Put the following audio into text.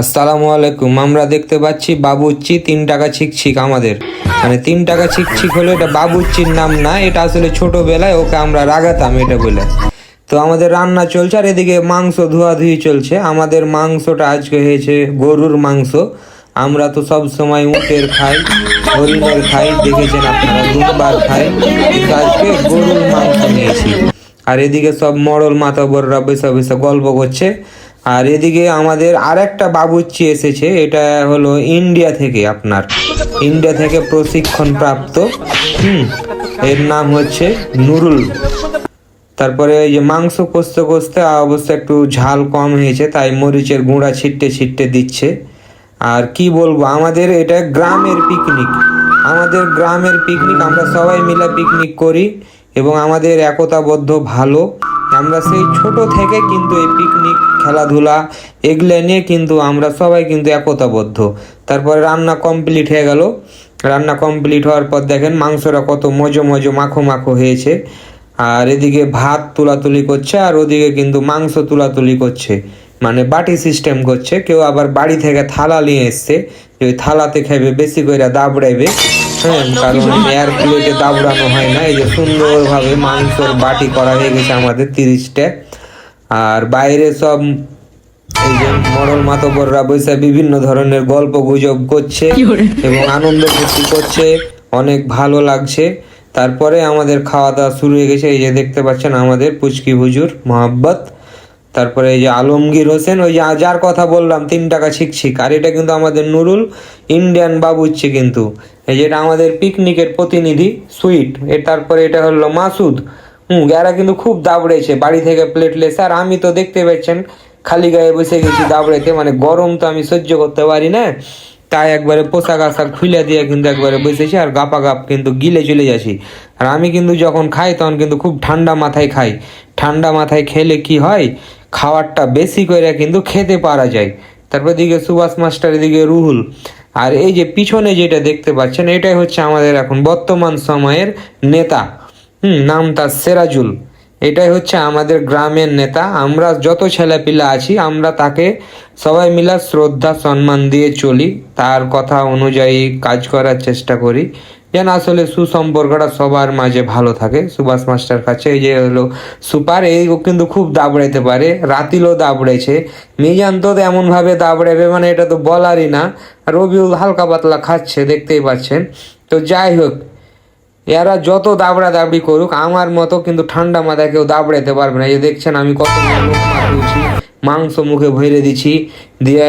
আসসালামু আলাইকুম, আমরা দেখতে পাচ্ছি বাবুচ্চি তিন টাকা ছিকছিক আমাদের। মানে তিন টাকা ছিকছিক হলো এটা বাবুচ্চির নাম না, এটা আসলে ছোটবেলায় ওকে আমরা রাগাতাম এটা বলে। তো আমাদের রান্না চলছে, আর এদিকে মাংস ধোয়াধুয়ি চলছে। আমাদের মাংসটা আজকে হয়েছে গরুর মাংস। আমরা তো সব সময় উটের খাই, হরিণের খাই, দেখেছেন আপনারা দুবার খাই। কিন্তু আজকে গরুর মাংস নিয়েছি। আর এদিকে সব মরল মাতাবররা বসে বসে গল্প করছে। আর এদিকে আমাদের আরেকটা বাবুচ্চি এসেছে, এটা হলো ইন্ডিয়া থেকে আপনার। ইন্ডিয়া থেকে প্রশিক্ষণ প্রাপ্ত হুম, এর নাম হচ্ছে নুরুল। তারপরে এই যে মাংস কষতে কষতে অবশ্য একটু ঝাল কম হয়েছে, তাই মরিচের গুঁড়া ছিটতে ছিটতে দিচ্ছে। আর কি বলব, আমাদের এটা গ্রামের পিকনিক আমাদের গ্রামের পিকনিক আমরা সবাই মিলে পিকনিক করি এবং আমাদের একতাবদ্ধ ভালো। আমরা সেই ছোট থেকে কিন্তু এই পিকনিক খেলাধুলা, এগুলো নিয়ে কিন্তু আমরা সবাই কিন্তু একতাবদ্ধ। তারপরে রান্না কমপ্লিট হয়ে গেল। রান্না কমপ্লিট হওয়ার পর দেখেন মাংসটা কত মজো মজো মাখো মাখো হয়েছে। আর এদিকে ভাত তুলাতুলি করছে, আর ওদিকে কিন্তু মাংস তুলাতুলি করছে। মানে বাটি সিস্টেম করছে। কেউ আবার বাড়ি থেকে থালা নিয়ে এসছে। যে ওই থালাতে খাইবে বেশি করে দাবড়াইবে। হ্যাঁ কারণ এয়ার প্লেটে দাবড়ানো হয় না এই যে সুন্দরভাবে মাংসর বাটি করা হয়ে গেছে আমাদের তিরিশটা। আর বাইরে সব এই যে মরল মাতবররা বসে বিভিন্ন ধরনের গল্প গুজব করছে এবং আনন্দ ফুর্তি করছে অনেক ভালো লাগছে। তারপরে আমাদের খাওয়া দাওয়া শুরু হয়ে গেছে এই যে দেখতে পাচ্ছেন আমাদের পুচকি হুজুর মোহাব্বত তারপরে এই যে আলমগীর হোসেন, ওই যে যার কথা বললাম, তিন টাকা ছিকছিক আর এটা কিন্তু আমাদের নুরুল ইন্ডিয়ান বাবুচ্ছে কিন্তু। এই যেটা আমাদের পিকনিকের প্রতিনিধি, সুইট। এ তারপরে এটা হলো মাসুদ। হুম, এরা কিন্তু খুব দাবড়েছে, বাড়ি থেকে প্লেট লেসে আর আমি তো দেখতে পাচ্ছেন, খালি গায়ে বসে গেছি দাবড়েতে। মানে গরম তো আমি সহ্য করতে পারি না। তাই একবারে পোশাক আশাক খুলে দিয়ে কিন্তু একবারে বসেছি আর গাপা গাপ কিন্তু গিলে চলে যাচ্ছি। আর আমি কিন্তু যখন খাই, তখন কিন্তু খুব ঠান্ডা মাথায় খাই। ঠান্ডা মাথায় খেলে কি হয়? খাবারটা বেশি করে কিন্তু খেতে পারা যায়। তারপর দিকে সুভাষ মাস্টার, এদিকে রুহুল। আর এই যে পিছনে যেটা দেখতে পাচ্ছেন, এটাই হচ্ছে আমাদের এখন বর্তমান সময়ের নেতা। হুম, নাম তার সেরাজুল। এটাই হচ্ছে আমাদের গ্রামের নেতা। আমরা যত ছেলেপিলা আছি, আমরা তাকে সবাই মিলে শ্রদ্ধা, সম্মান দিয়ে চলি। তার কথা অনুযায়ী কাজ করার চেষ্টা করি। যেন আসলে সুসম্পর্কটা সবার মাঝে ভালো থাকে। সুভাষ মাস্টার কাছে এই যে হলো সুপার, এই ও কিন্তু খুব দাবড়াইতে পারে, রাতিলও দাবড়েছে মিজান তো এমনভাবে দাবড়াবে মানে এটা তো বলারই না। রবিউল হালকা পাতলা খাচ্ছে, দেখতেই পাচ্ছেন। তো যাই হোক, এরা যত দাবড়া দাবড়ি করুক, আমার মতো কিন্তু ঠান্ডা মাথায় কেউ দাবড়াইতে পারবে না। এই দেখছেন, আমি কত মাংস মুখে ভরে দিছি দিয়ে